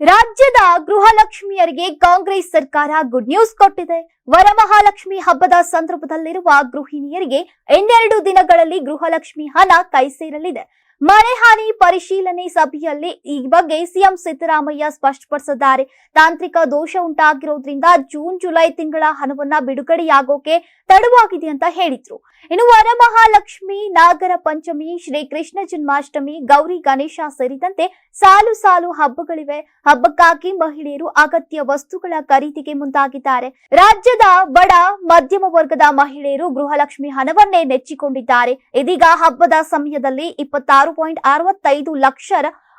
ರಾಜ್ಯದ ಗೃಹಲಕ್ಷ್ಮಿಯರಿಗೆ ಕಾಂಗ್ರೆಸ್ ಸರ್ಕಾರ good news ಕೊಟ್ಟಿದೆ. ವರಮಹಾಲಕ್ಷ್ಮಿ ಹಬ್ಬದ ಸಂದರ್ಭದಲ್ಲಿರುವ ಗೃಹಿಣಿಯರಿಗೆ ಇನ್ನೆರಡು ದಿನಗಳಲ್ಲಿ ಗೃಹಲಕ್ಷ್ಮಿ ಹಣ ಕೈ ಸೇರಲಿದೆ ಮನೆ ಹಾನಿ ಪರಿಶೀಲನೆ ಸಭೆಯಲ್ಲಿ ಈ ಬಗ್ಗೆ ಸಿಎಂ ಸಿದ್ದರಾಮಯ್ಯ ಸ್ಪಷ್ಟಪಡಿಸಿದ್ದಾರೆ. ತಾಂತ್ರಿಕ ದೋಷ ಉಂಟಾಗಿರೋದ್ರಿಂದ ಜೂನ್, ಜುಲೈ ತಿಂಗಳ ಹಣವನ್ನ ಬಿಡುಗಡೆಯಾಗೋಕೆ ತಡವಾಗಿದೆ ಅಂತ ಹೇಳಿದ್ರು. ಇನ್ನು ವರಮಹಾಲಕ್ಷ್ಮಿ, ನಾಗರ ಪಂಚಮಿ, ಶ್ರೀ ಕೃಷ್ಣ ಜನ್ಮಾಷ್ಟಮಿ, ಗೌರಿ, ಗಣೇಶ ಸೇರಿದಂತೆ ಸಾಲು ಸಾಲು ಹಬ್ಬಗಳಿವೆ. ಹಬ್ಬಕ್ಕಾಗಿ ಮಹಿಳೆಯರು ಅಗತ್ಯ ವಸ್ತುಗಳ ಖರೀದಿಗೆ ಮುಂದಾಗಿದ್ದಾರೆ. ರಾಜ್ಯದ ಬಡ ಮಧ್ಯಮ ವರ್ಗದ ಮಹಿಳೆಯರು ಗೃಹಲಕ್ಷ್ಮಿ ಹಣವನ್ನೇ ನೆಚ್ಚಿಕೊಂಡಿದ್ದಾರೆ. ಇದೀಗ ಹಬ್ಬದ ಸಮಯದಲ್ಲಿ ಇಪ್ಪತ್ತಾರು ಪಾಯಿಂಟ್ ಅರವತ್ತೈದು ಲಕ್ಷ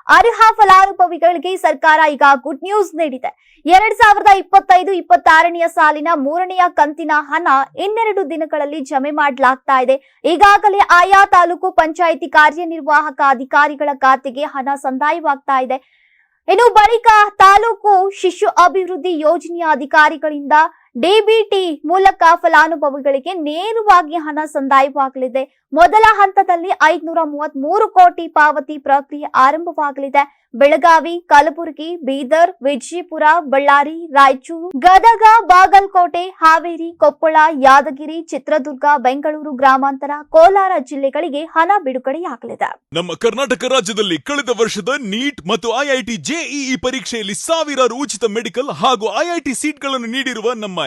ಅರ್ಹ ಫಲಾನುಭವಿಗಳಿಗೆ ಸರ್ಕಾರ ಈಗ ಗುಡ್ ನ್ಯೂಸ್ ನೀಡಿದೆ. ಎರಡ್ ಸಾವಿರದ ಇಪ್ಪತ್ತೈದು ಇಪ್ಪತ್ತಾರನೆಯ ಸಾಲಿನ ಮೂರನೆಯ ಕಂತಿನ ಹಣ ಇನ್ನೆರಡು ದಿನಗಳಲ್ಲಿ ಜಮೆ ಮಾಡಲಾಗ್ತಾ ಇದೆ. ಈಗಾಗಲೇ ಆಯಾ ತಾಲೂಕು ಪಂಚಾಯಿತಿ ಕಾರ್ಯನಿರ್ವಾಹಕ ಅಧಿಕಾರಿಗಳ ಖಾತೆಗೆ ಹಣ ಸಂದಾಯವಾಗ್ತಾ ಇದೆ. ಇನ್ನು ಬಳಿಕ ತಾಲೂಕು ಶಿಶು ಅಭಿವೃದ್ಧಿ ಯೋಜನೆಯ ಅಧಿಕಾರಿಗಳಿಂದ ಡಿಬಿಟಿ ಮೂಲಕ ಫಲಾನುಭವಿಗಳಿಗೆ ನೇರವಾಗಿ ಹಣ ಸಂದಾಯವಾಗಲಿದೆ. ಮೊದಲ ಹಂತದಲ್ಲಿ ಐದುನೂರ ಮೂವತ್ತ್ ಮೂರು ಕೋಟಿ ಪಾವತಿ ಪ್ರಕ್ರಿಯೆ ಆರಂಭವಾಗಲಿದೆ. ಬೆಳಗಾವಿ, ಕಲಬುರಗಿ, ಬೀದರ್, ವಿಜಯಪುರ, ಬಳ್ಳಾರಿ, ರಾಯಚೂರು, ಗದಗ, ಬಾಗಲಕೋಟೆ, ಹಾವೇರಿ, ಕೊಪ್ಪಳ, ಯಾದಗಿರಿ, ಚಿತ್ರದುರ್ಗ, ಬೆಂಗಳೂರು ಗ್ರಾಮಾಂತರ, ಕೋಲಾರ ಜಿಲ್ಲೆಗಳಿಗೆ ಹಣ ಬಿಡುಗಡೆಯಾಗಲಿದೆ. ನಮ್ಮ ಕರ್ನಾಟಕ ರಾಜ್ಯದಲ್ಲಿ ಕಳೆದ ವರ್ಷದ ನೀಟ್ ಮತ್ತು ಐಐಟಿ ಜೆಇಇ ಪರೀಕ್ಷೆಯಲ್ಲಿ ಸಾವಿರಾರು ಉಚಿತ ಮೆಡಿಕಲ್ ಹಾಗೂ ಐಐಟಿ ಸೀಟ್ಗಳನ್ನು ನೀಡಿರುವ ನಮ್ಮ